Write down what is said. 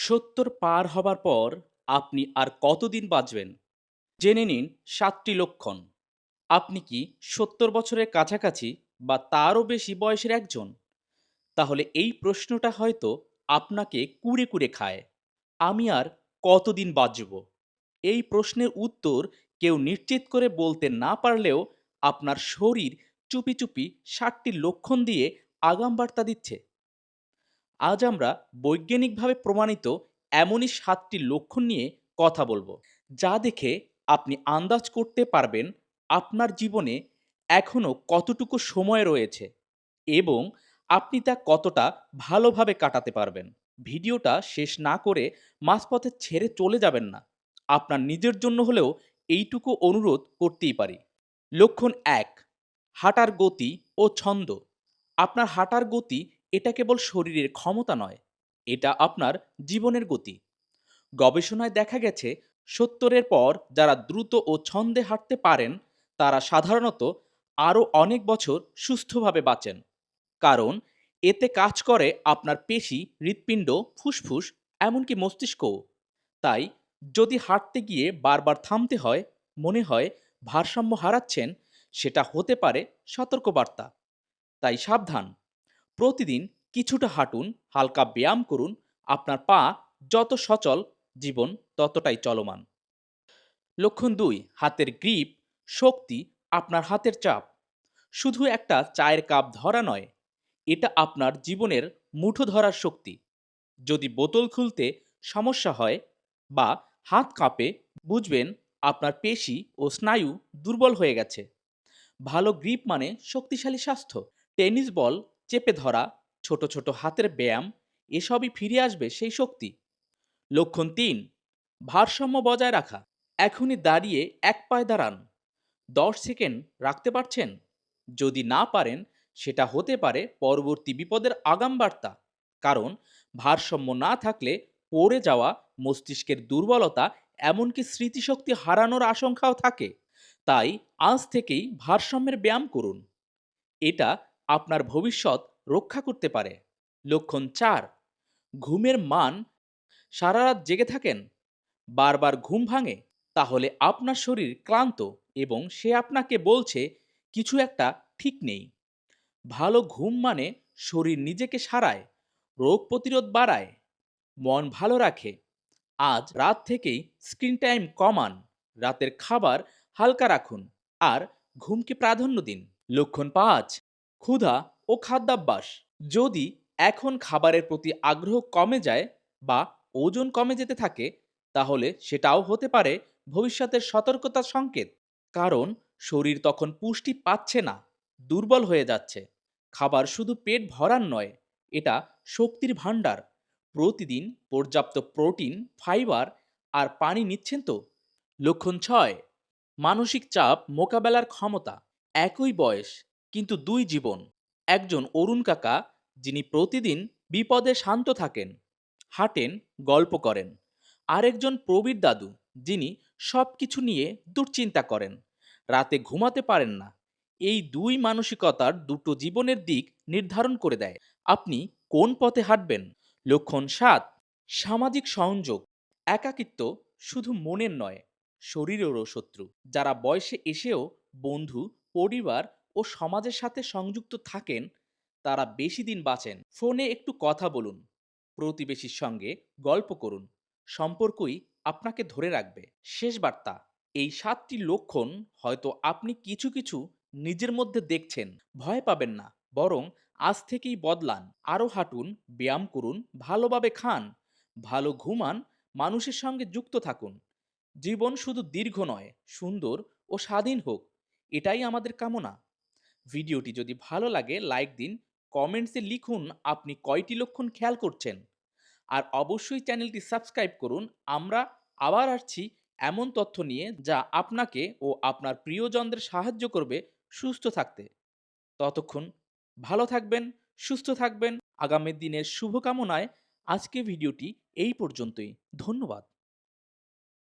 সত্তর পার হবার পর আপনি আর কতদিন বাঁচবেন? জেনে নিন সাতটি লক্ষণ। আপনি কি সত্তর বছরের কাছাকাছি বা তারও বেশি বয়সের একজন? তাহলে এই প্রশ্নটা হয়তো আপনাকে কুড়ে কুড়ে খায়। আমি আর কতদিন বাঁচব? এই প্রশ্নের উত্তর কেউ নিশ্চিত করে বলতে না পারলেও আপনার শরীর চুপি চুপি ষাটটি লক্ষণ দিয়ে আগাম বার্তা দিচ্ছে। আজ আমরা বৈজ্ঞানিকভাবে প্রমাণিত এমনই সাতটি লক্ষণ নিয়ে কথা বলব, যা দেখে আপনি আন্দাজ করতে পারবেন আপনার জীবনে এখনও কতটুকু সময় রয়েছে এবং আপনি তা কতটা ভালোভাবে কাটাতে পারবেন। ভিডিওটা শেষ না করে মাঝপথে ছেড়ে চলে যাবেন না। আপনার নিজের জন্য হলেও এইটুকু অনুরোধ করতেই পারি। লক্ষণ এক, হাঁটার গতি ও ছন্দ। আপনার হাঁটার গতি এটা কেবল শরীরের ক্ষমতা নয়, এটা আপনার জীবনের গতি। গবেষণায় দেখা গেছে, সত্তরের পর যারা দ্রুত ও ছন্দে হাঁটতে পারেন, তারা সাধারণত আরও অনেক বছর সুস্থভাবে বাঁচেন। কারণ, এতে কাজ করে আপনার পেশি, হৃৎপিণ্ড, ফুসফুস, এমনকি মস্তিষ্কও। তাই, যদি হাঁটতে গিয়ে বারবার থামতে হয়, মনে হয় ভারসাম্য হারাচ্ছেন, সেটা হতে পারে সতর্কবার্তা। তাই সাবধান। প্রতিদিন কিছুটা হাঁটুন, হালকা ব্যায়াম করুন, আপনার পা যত সচল জীবন ততটাই চলমান। লক্ষণ দুই, হাতের গ্রিপ, শক্তি আপনার হাতের চাপ। শুধু একটা চায়ের কাপ ধরা নয়, এটা আপনার জীবনের মুঠো ধরার শক্তি। যদি বোতল খুলতে সমস্যা হয় বা হাত কাঁপে, বুঝবেন আপনার পেশি ও স্নায়ু দুর্বল হয়ে গেছে। ভালো গ্রিপ মানে শক্তিশালী স্বাস্থ্য। টেনিস বল চেপে ধরা, ছোট ছোট হাতের ব্যায়াম, এসবই ফিরে আসবে সেই শক্তি। লক্ষণ তিন, ভারসাম্য বজায় রাখা। এখনই দাঁড়িয়ে এক পায়ে দাঁড়ান। দশ সেকেন্ড রাখতে পারছেন? যদি না পারেন, সেটা হতে পারে পরবর্তী বিপদের আগাম বার্তা। কারণ, ভারসাম্য না থাকলে পড়ে যাওয়া, মস্তিষ্কের দুর্বলতা এমনকি স্মৃতিশক্তি হারানোর আশঙ্কাও থাকে। তাই আজ থেকেই ভারসাম্যের ব্যায়াম করুন। এটা আপনার ভবিষ্যৎ রক্ষা করতে পারে। লক্ষণ চার, ঘুমের মান সারা রাত জেগে থাকেন। বারবার ঘুম ভাঙে, তাহলে আপনার শরীর ক্লান্ত এবং সে আপনাকে বলছে, কিছু একটা ঠিক নেই। ভালো ঘুম মানে শরীর নিজেকে সারায়, রোগ প্রতিরোধ বাড়ায়, মন ভালো রাখে। আজ রাত থেকেই স্ক্রিন টাইম কমান, রাতের খাবার হালকা রাখুন, আর ঘুমকে প্রাধান্য দিন। লক্ষণ পাঁচ ক্ষুধা ও খাদ্যাভ্যাস। যদি এখন খাবারের প্রতি আগ্রহ কমে যায় বা ওজন কমে যেতে থাকে, তাহলে সেটাও হতে পারে ভবিষ্যতের সতর্কতার সংকেত। কারণ শরীর তখন পুষ্টি পাচ্ছে না, দুর্বল হয়ে যাচ্ছে। খাবার শুধু পেট ভরার নয়, এটা শক্তির ভাণ্ডার। প্রতিদিন পর্যাপ্ত প্রোটিন, ফাইবার আর পানি নিচ্ছেন তো। লক্ষণ ছয়, মানসিক চাপ মোকাবেলার ক্ষমতা। একই বয়স কিন্তু দুই জীবন, একজন অরুণ কাকা, যিনি প্রতিদিন বিপদে শান্ত থাকেন, হাঁটেন, গল্প করেন, আরেকজন প্রবীর দাদু, যিনি সব কিছু নিয়ে দুশ্চিন্তা করেন, রাতে ঘুমাতে পারেন না। এই দুই মানসিকতার দুটো জীবনের দিক নির্ধারণ করে দেয়। আপনি কোন পথে হাঁটবেন? লক্ষণ সাত, সামাজিক সংযোগ, একাকিত্ব শুধু মনের নয়, শরীরেরও শত্রু। যারা বয়সে এসেও বন্ধু, পরিবার ও সমাজের সাথে সংযুক্ত থাকেন, তারা বেশি দিন বাঁচেন। ফোনে একটু কথা বলুন, প্রতিবেশীর সঙ্গে গল্প করুন, সম্পর্কই আপনাকে ধরে রাখবে। শেষ বার্তা, এই সাতটি লক্ষণ হয়তো আপনি কিছু কিছু নিজের মধ্যে দেখছেন, ভয় পাবেন না, বরং আজ থেকেই বদলান। আরও হাঁটুন, ব্যায়াম করুন, ভালোভাবে খান, ভালো ঘুমান, মানুষের সঙ্গে যুক্ত থাকুন। জীবন শুধু দীর্ঘ নয়, সুন্দর ও স্বাধীন হোক, এটাই আমাদের কামনা। ভিডিওটি যদি ভালো লাগে, লাইক দিন কমেন্টসে লিখুন আপনি কয়টি লক্ষণ খেয়াল করছেন। আর অবশ্যই চ্যানেলটি সাবস্ক্রাইব করুন। আমরা আবার আসছি এমন তথ্য নিয়ে যা আপনাকে ও আপনার প্রিয়জনদের সাহায্য করবে সুস্থ থাকতে। ততক্ষণ ভালো থাকবেন, সুস্থ থাকবেন। আগামী দিনের শুভকামনায় আজকে ভিডিওটি এই পর্যন্তই। ধন্যবাদ।